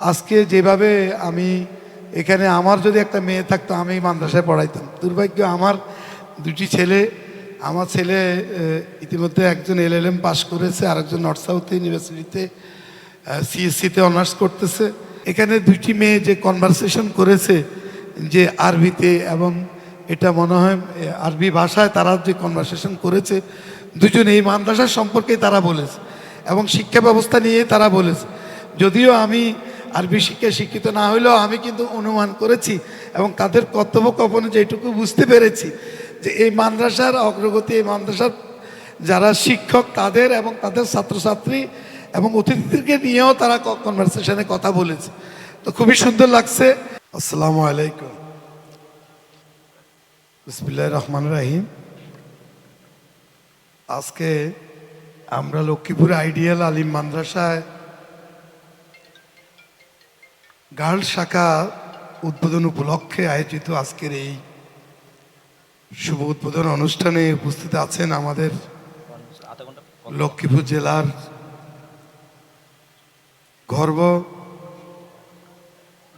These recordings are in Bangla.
আজকে যেভাবে আমি এখানে আমার যদি একটা মেয়ে থাকতো, আমি মাদ্রাসায় পড়াইতাম। দুর্ভাগ্য আমার দুটি ছেলে, আমার ছেলে ইতিমধ্যে একজন এলএলএম পাশ করেছে, আরেকজন নর্থ সাউথ ইউনিভার্সিটিতে সিএসসিতে অনার্স করতেছে। এখানে দুটি মেয়ে যে কনভারসেশন করেছে যে আরবিতে এবং এটা মনে হয় আরবি ভাষায় তারা যে কনভারসেশন করেছে, দুজন এই মাদ্রাসার সম্পর্কে তারা বলেছে এবং শিক্ষা ব্যবস্থা নিয়ে তারা বলেছে। যদিও আমি আরবি শিক্ষায় শিক্ষিত না হলেও আমি কিন্তু অনুমান করেছি এবং তাদের কর্তব্য কখনো যেটুকু বুঝতে পেরেছি যে এই মাদ্রাসার অগ্রগতি, এই মাদ্রাসার যারা শিক্ষক তাদের এবং তাদের ছাত্রছাত্রী এবং অতিথিদেরকে নিয়েও তারা কনভারসেশনে কথা বলেছে। তো খুবই সুন্দর লাগছে। আসসালামু আলাইকুম। বিসমিল্লাহ রহমান রাহিম। আজকে আমরা লক্ষ্মীপুর আইডিয়াল আলিম মাদ্রাসায় গার্লস শাখা উদ্বোধন উপলক্ষে আয়োজিত আজকের এই শুভ উদ্বোধন অনুষ্ঠানে উপস্থিত আছেন আমাদের লক্ষ্মীপুর জেলার গর্ব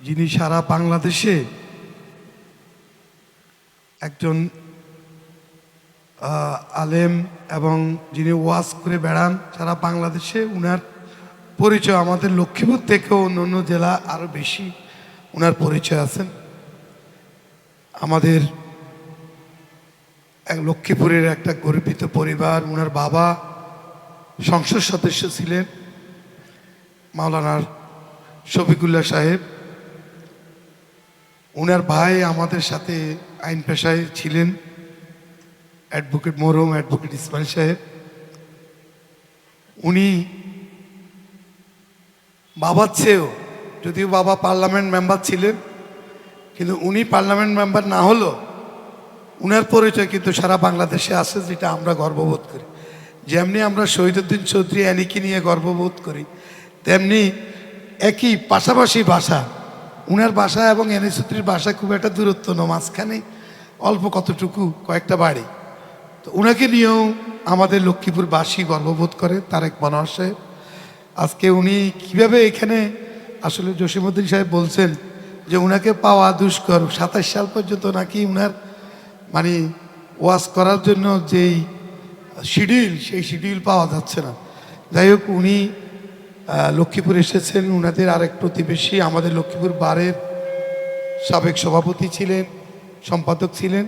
যিনি সারা বাংলাদেশে একজন আলেম এবং যিনি ওয়াজ করে বেড়ান সারা বাংলাদেশে, উনার পরিচয় আমাদের লক্ষ্মীপুর থেকেও অন্য অন্য জেলা আরও বেশি ওনার পরিচয় আছেন। আমাদের এক লক্ষ্মীপুরের একটা গর্বিত পরিবার ওনার বাবা সংসদ সদস্য ছিলেন মাওলানার শফিকুল্লাহ সাহেব। উনার ভাই আমাদের সাথে আইন পেশায় ছিলেন, অ্যাডভোকেট মরম অ্যাডভোকেট ইসমাইল সাহেব। উনি বাবার চেয়েও, যদিও বাবা পার্লামেন্ট মেম্বার ছিলেন, কিন্তু উনি পার্লামেন্ট মেম্বার না হলেও উনার পরিচয় কিন্তু সারা বাংলাদেশে আছে, যেটা আমরা গর্ববোধ করি। যেমনি আমরা শহীদুদ্দিন চৌধুরী অ্যানিকে নিয়ে গর্ববোধ করি, তেমনি একই পাশাপাশি ভাষা, উনার ভাষা এবং এনি চৌধুরীর ভাষা খুব একটা দূরত্ব না, মাঝখানে অল্প কতটুকু কয়েকটা বাড়ি। তো উনাকে নিয়েও আমাদের লক্ষ্মীপুরবাসী গর্ববোধ করে, তারেক মনোহর সাহেব। আজকে উনি কীভাবে এখানে আসলে জসিমুদ্দিন সাহেব বলছেন যে উনাকে পাওয়া দুষ্কর, সাতাশ সাল পর্যন্ত নাকি উনার মানে ওয়াশ করার জন্য যেই শিডিউল, সেই শিডিউল পাওয়া যাচ্ছে না। যাই হোক, উনি লক্ষ্মীপুর এসেছেন, উনাদের আরেক প্রতিবেশী, আমাদের লক্ষ্মীপুর বারের সাবেক সভাপতি ছিলেন, সম্পাদক ছিলেন।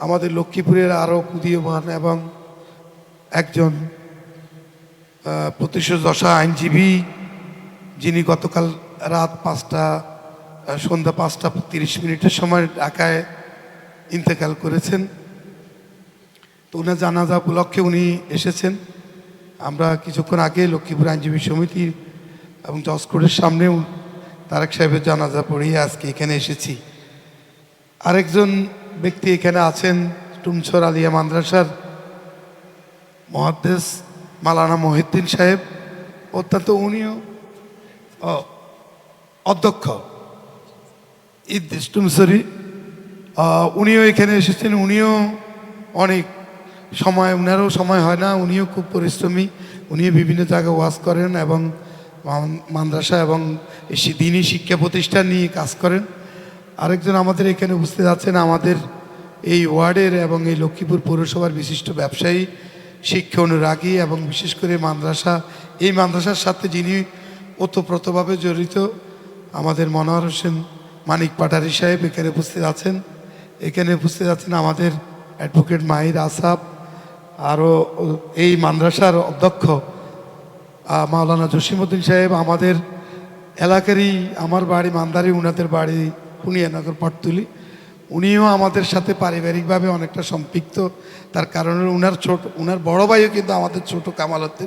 আমাদের লক্ষ্মীপুরের আরও উদীয়মান এবং একজন আহ, প্রতিশোধ দশা আইনজীবী যিনি গতকাল রাত পাঁচটা সন্ধ্যা পাঁচটা তিরিশ মিনিটের সময় ঢাকায় ইন্তেকাল করেছেন। তো উনার জানাজা উপলক্ষে উনি এসেছেন। আমরা কিছুক্ষণ আগে লক্ষ্মীপুর আইনজীবী সমিতি এবং জজ কোর্টের সামনেও তারেক সাহেবের জানাজা পড়িয়ে আজকে এখানে এসেছি। আরেকজন ব্যক্তি এখানে আছেন টুমছর আলিয়া মাদ্রাসার মহাদ্দেশ মালানা মহিউদ্দিন সাহেব, অত্যন্ত উনিও অধ্যক্ষ ইদ্দিস টুমসরি উনিও এখানে এসেছেন, উনিও অনেক সময়, উনারও সময় হয় না, উনিও খুব পরিশ্রমী, উনিও বিভিন্ন জায়গায় ওয়াজ করেন এবং মাদ্রাসা এবং এই শি- দিনী শিক্ষা প্রতিষ্ঠান নিয়ে কাজ করেন। আরেকজন আমাদের এখানে উপস্থিত আছেন, আমাদের এই ওয়ার্ডের এবং এই লক্ষ্মীপুর পৌরসভার বিশিষ্ট ব্যবসায়ী শিক্ষা অনুরাগী এবং বিশেষ করে মাদ্রাসা, এই মাদ্রাসার সাথে যিনি ওতপ্রোতভাবে জড়িত, আমাদের মনোহর হোসেন মানিক পাটারি সাহেব এখানে উপস্থিত আছেন। এখানে উপস্থিত আছেন আমাদের অ্যাডভোকেট মাহির আসাব আরও এই মাদ্রাসার অধ্যক্ষ মাওলানা জসিমুদ্দিন সাহেব, আমাদের এলাকারই, আমার বাড়ি মান্দারি উনাদের বাড়ি পুনিয়ানগর পটতুলি। উনিও আমাদের সাথে পারিবারিকভাবে অনেকটা সম্পৃক্ত। তার কারণে উনার ছোট, উনার বড় ভাইও কিন্তু আমাদের ছোট কামাল উদ্দিন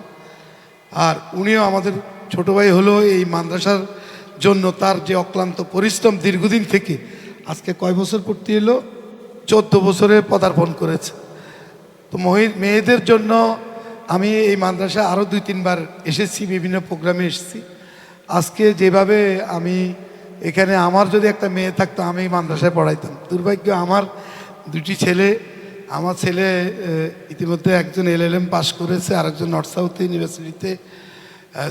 আর উনিও আমাদের ছোট ভাই হলো এই মাদ্রাসার জন্য তার যে অক্লান্ত পরিশ্রম দীর্ঘদিন থেকে আজকে কয় বছর পূর্তি এলো চোদ্দ বছরে পদার্পণ করেছে। তো মহি- মেয়েদের জন্য আমি এই মাদ্রাসা আরও দুই, তিনবার এসেছি, বিভিন্ন প্রোগ্রামে এসেছি। আজকে যেভাবে আমি এখানে আমার যদি একটা মেয়ে থাকতো আমি মাদ্রাসায় পড়াইতাম। দুর্ভাগ্য, আমার দুটি ছেলে, আমার ছেলে ইতিমধ্যে একজন এল এল এম পাশ করেছে, আরেকজন নর্থ সাউথ ইউনিভার্সিটিতে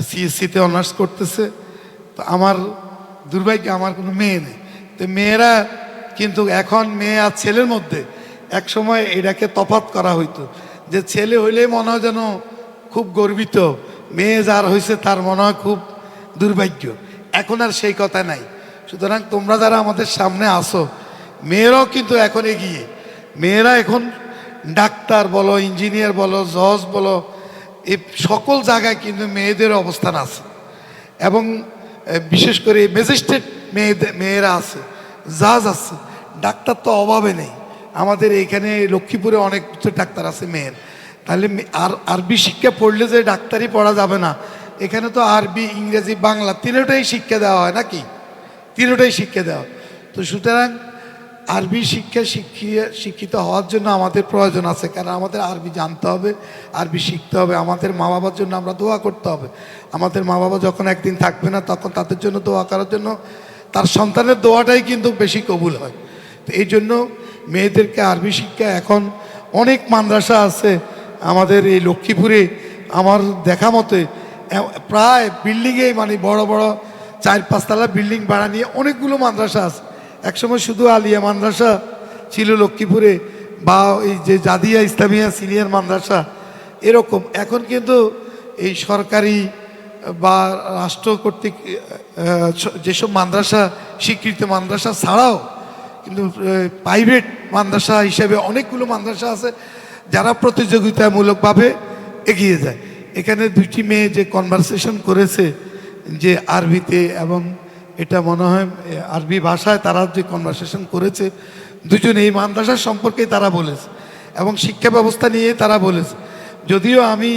সিএসসিতে অনার্স করতেছে। তো আমার দুর্ভাগ্য, আমার কোনো মেয়ে নেই। তো মেয়েরা কিন্তু এখন মেয়ে আর ছেলের মধ্যে এক সময় এটাকে তফাত করা হইতো যে ছেলে হইলেই মনে হয় যেন খুব গর্বিত, মেয়ে যার হয়েছে তার মনে হয় খুব দুর্ভাগ্য। এখন আর সেই কথা নাই। সুতরাং তোমরা যারা আমাদের সামনে আসো মেয়েরাও কিন্তু এখন এগিয়ে। মেয়েরা এখন ডাক্তার বলো, ইঞ্জিনিয়ার বলো, জজ বলো এই সকল জায়গায় কিন্তু মেয়েদের অবস্থান আছে। এবং বিশেষ করে ম্যাজিস্ট্রেট মেয়েদের মেয়েরা আছে, জাজ আছে। ডাক্তার তো অভাবে নেই। আমাদের এইখানে লক্ষ্মীপুরে অনেক ডাক্তার আছে মেয়ের। তাহলে আর, আরবি শিক্ষা পড়লে যে ডাক্তারই পড়া যাবে না। এখানে তো আরবি, ইংরেজি, বাংলা তিনটাই শিক্ষা দেওয়া হয় নাকি? তিনটাই শিক্ষা দেওয়া। তো সুতরাং আরবি শিক্ষা শিক্ষিয়ে, শিক্ষিত হওয়ার জন্য আমাদের প্রয়োজন আছে, কারণ আমাদের আরবি জানতে হবে, আরবি শিখতে হবে, আমাদের মা বাবার জন্য আমরা দোয়া করতে হবে। আমাদের মা বাবা যখন একদিন থাকবে না, তখন তাদের জন্য দোয়া করার জন্য তার সন্তানের দোয়াটাই কিন্তু বেশি কবুল হয়। তো এই জন্য মেয়েদেরকে আরবি শিক্ষা এখন অনেক মাদ্রাসা আছে, আমাদের এই লক্ষ্মীপুরে আমার দেখা মতে প্রায় বিল্ডিংয়ে মানে বড় বড় চার পাঁচতলা বিল্ডিং ভাড়া নিয়ে অনেকগুলো মাদ্রাসা আছে। একসময় শুধু আলিয়া মাদ্রাসা ছিল লক্ষ্মীপুরে বা এই যে জাদিয়া ইসলামিয়া সিনিয়র মাদ্রাসা এরকম। এখন কিন্তু এই সরকারি বা রাষ্ট্র কর্তৃক যেসব মাদ্রাসা, স্বীকৃত মাদ্রাসা ছাড়াও কিন্তু প্রাইভেট মাদ্রাসা হিসেবে অনেকগুলো মাদ্রাসা আছে যারা প্রতিযোগিতামূলকভাবে এগিয়ে যায়। এখানে দুটি মেয়ে যে কনভারসেশন করেছে যে আরবিতে এবং এটা মনে হয় আরবি ভাষায় তারা যে কনভারসেশন করেছে, দুজন এই মাদ্রাসা সম্পর্কে তারা বলেছে এবং শিক্ষা ব্যবস্থা নিয়ে তারা বলেছে। যদিও আমি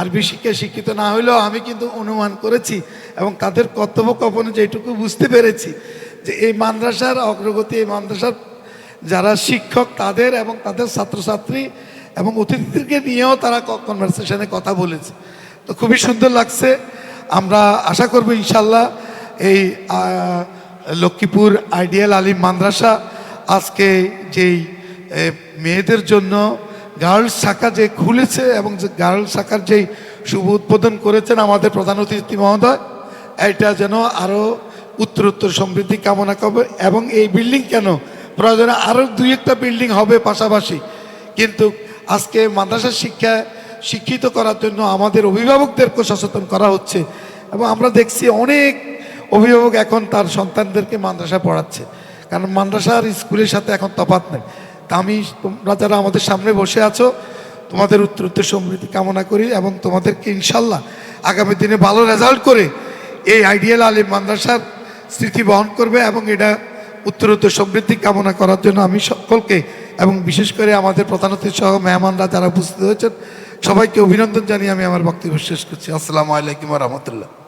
আরবি শিক্ষায় শিক্ষিত না হলেও আমি কিন্তু অনুমান করেছি এবং তাদের কর্তব্য কপনে যেটুকু বুঝতে পেরেছি যে এই মাদ্রাসার অগ্রগতি, এই মাদ্রাসার যারা শিক্ষক তাদের এবং তাদের ছাত্রছাত্রী এবং অতিথিদেরকে নিয়েও তারা কনভারসেশনে কথা বলেছে। তো খুবই সুন্দর লাগছে। আমরা আশা করব ইনশাল্লাহ এই লক্ষ্মীপুর আইডিয়াল আলিম মাদ্রাসা আজকে যেই মেয়েদের জন্য গার্লস শাখা যে খুলেছে এবং যে গার্লস শাখার যেই শুভ উদ্বোধন করেছেন আমাদের প্রধান অতিথি মহোদয়, এটা যেন আরও উত্তরোত্তর সমৃদ্ধি কামনা করবে এবং এই বিল্ডিং কেন? প্রয়োজনে আরও দুই একটা বিল্ডিং হবে পাশাপাশি। কিন্তু আজকে মাদ্রাসা শিক্ষা শিক্ষিত করার জন্য আমাদের অভিভাবকদেরকে সচেতন করা হচ্ছে এবং আমরা দেখছি অনেক অভিভাবক এখন তার সন্তানদেরকে মাদ্রাসা পড়াচ্ছে। কারণ মাদ্রাসা আর স্কুলের সাথে এখন তফাৎ নেই। তা আমি, তোমরা যারা আমাদের সামনে বসে আছো, তোমাদের উত্তরোত্তর সমৃদ্ধি কামনা করি এবং তোমাদেরকে ইনশাল্লাহ আগামী দিনে ভালো রেজাল্ট করে এই আইডিয়াল আলিম মাদ্রাসার স্মৃতি বহন করবে এবং এটা উত্তরোত্তর সমৃদ্ধি কামনা করার জন্য আমি সকলকে এবং বিশেষ করে আমাদের প্রধান অতিথি সহ মেহমানরা যারা উপস্থিত হয়েছেন, সবাইকে অভিনন্দন জানিয়ে আমি আমার বক্তব্য শেষ করছি। আসসালামু আলাইকুম রহমতুল্লাহ।